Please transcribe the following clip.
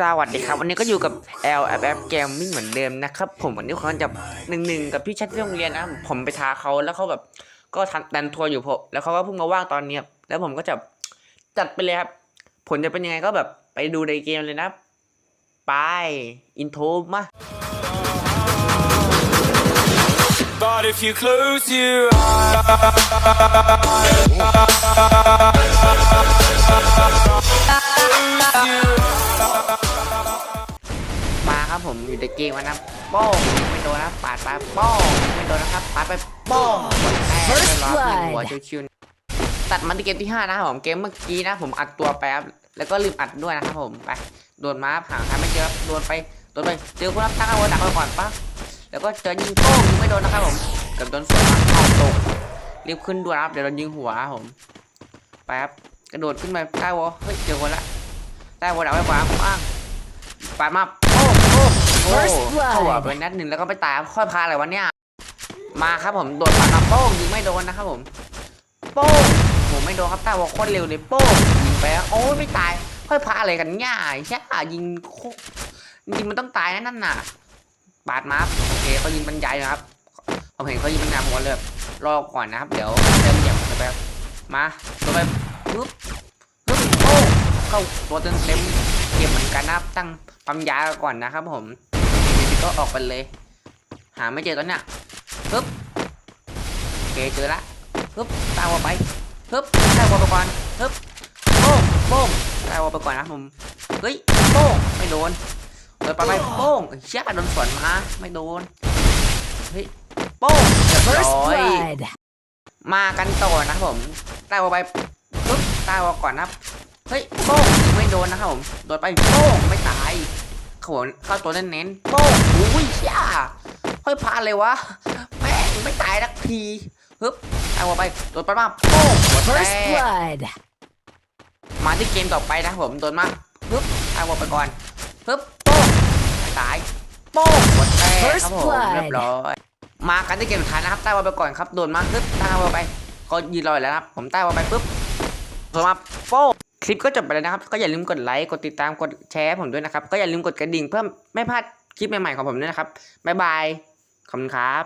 สวัสดีครับ วันนี้ก็อยู่กับ L F F Gaming เหมือนเดิมนะครับ ผมวันนี้เขาจะหนึ่งหนึ่งกับพี่ชัดที่โรงเรียนนะผมไปท้าเขาแล้วเขาแบบ ก็ทันดันทัวร์อยู่ผมแล้วเขาก็เพิ่งมาว่างตอนเนี้ยแล้วผมก็จะจัดไปเลยครับผลจะเป็นยังไงก็แบบไปดูในเกมเลยนะไปอินโทรมา But if you close your eyes, ผมอยู่ในเกมนะโป้องไม่โดนนะปาดไปป้องไม่โดนนะครับปาดไปป้องแตกเลยร้อยหัวชิวๆตัดมาที่เกมที่ห้านะครับผมเกมเมื่อกี้นะ ผมอัดตัวแป๊บแล้วก็ลืมอัดด้วยนะครับผมไปโดนมาห่างหาไม่เจอโดนไปโดนไปเจอคนรับตั้งเอาไว้ดักไว้ก่อนปะแล้วก็เจอยิงโป้งยิงไม่โดนนะครับผมเกือบโดนสวนเข้าตกรีบขึ้นด้วยนะครับเดี๋ยวโดนยิงหัวครับผมไปครับกระโดดขึ้นมาใต้วอเฮ้ยเจอคนละใต้วอดักไว้ขวาอ้างปาดมาโป้ง First blood เข้าหัวไปนัดหนึ่งแล้วก็ไปตายค่อยพาอะไรวะเนี่ย มาครับผมโดดปาดมาโป้งยิงไม่โดนนะครับผมโป้งผมไม่โดนครับใต้วอลโคตรเร็วเลยโป้งยิงไปแล้วโอ้ยไม่ตาย ค่อยพาอะไรกันง่ายใช่ยิงโคจริงๆมันต้องตายนะนั่นน่ะปาดมาโอเคเขายิงบรรยายนะครับผมเห็นเขายิงบรรยายผมก็เลยแบบรอก่อนนะครับ เดี๋ยวเต็มอย่างไปแบบมาตัวไปปึ๊บปึ๊บโป้งเข้าตัวเต็มเต็มๆเก็บเหมือนกันนะครับตั้งปั๊มยาก่อนนะครับผมเดี๋ยว ก็ออกไปเลย หาไม่เจอตอนเนี้ยปึ๊บโอเคเจอละปึ๊บตามวอลไปปึ๊บได้วอลไปก่อนปึ๊บโป้งโป้งได้วอลไปก่อนนะผมเฮ้ยโป้งไม่โดนโดนไปไปโป้งไอ้เชี่ยโดนสวนมาไม่โดนเฮ้ยโป้งเรียบ First ร้อย blood. มากันต่อนะครับผมใต้วอลไปปึ๊บใต้วอลก่อนนะครับเฮ้ยโป้งยิงไม่โดนนะครับผมโดนไปโป้งไม่ตาย ขวนเข้าตัวเน้นๆโป้งอุ้ยเชี่ยค่อยพลาดเลยวะแม่งไม่ตายสักทีฮึบใต้วอลไปโดนไปมาโป้งหัวแต First ก blood. มาที่เกมต่อไปนะครับผมโดนมาฮึบใต้วอลไปก่อนฮึบโป้งไม่ตายโป้งหัวแตกครับผม First blood เรียบร้อยมากันที่เกมสุดท้ายนะครับใต้วอลไปก่อนครับโดนมาฮึบใต้วอลไปก็ยืนรออยู่แล้วนะครับผมใต้วอลไปปุ๊บโดนมาโป้ง คลิปก็จบไปแล้วนะครับ ก็อย่าลืมกดไลค์กดติดตามกดแชร์ผมด้วยนะครับ ก็อย่าลืมกดกระดิ่งเพื่อไม่พลาดคลิปใหม่ๆของผมด้วยนะครับบ๊ายบายขอบคุณครับ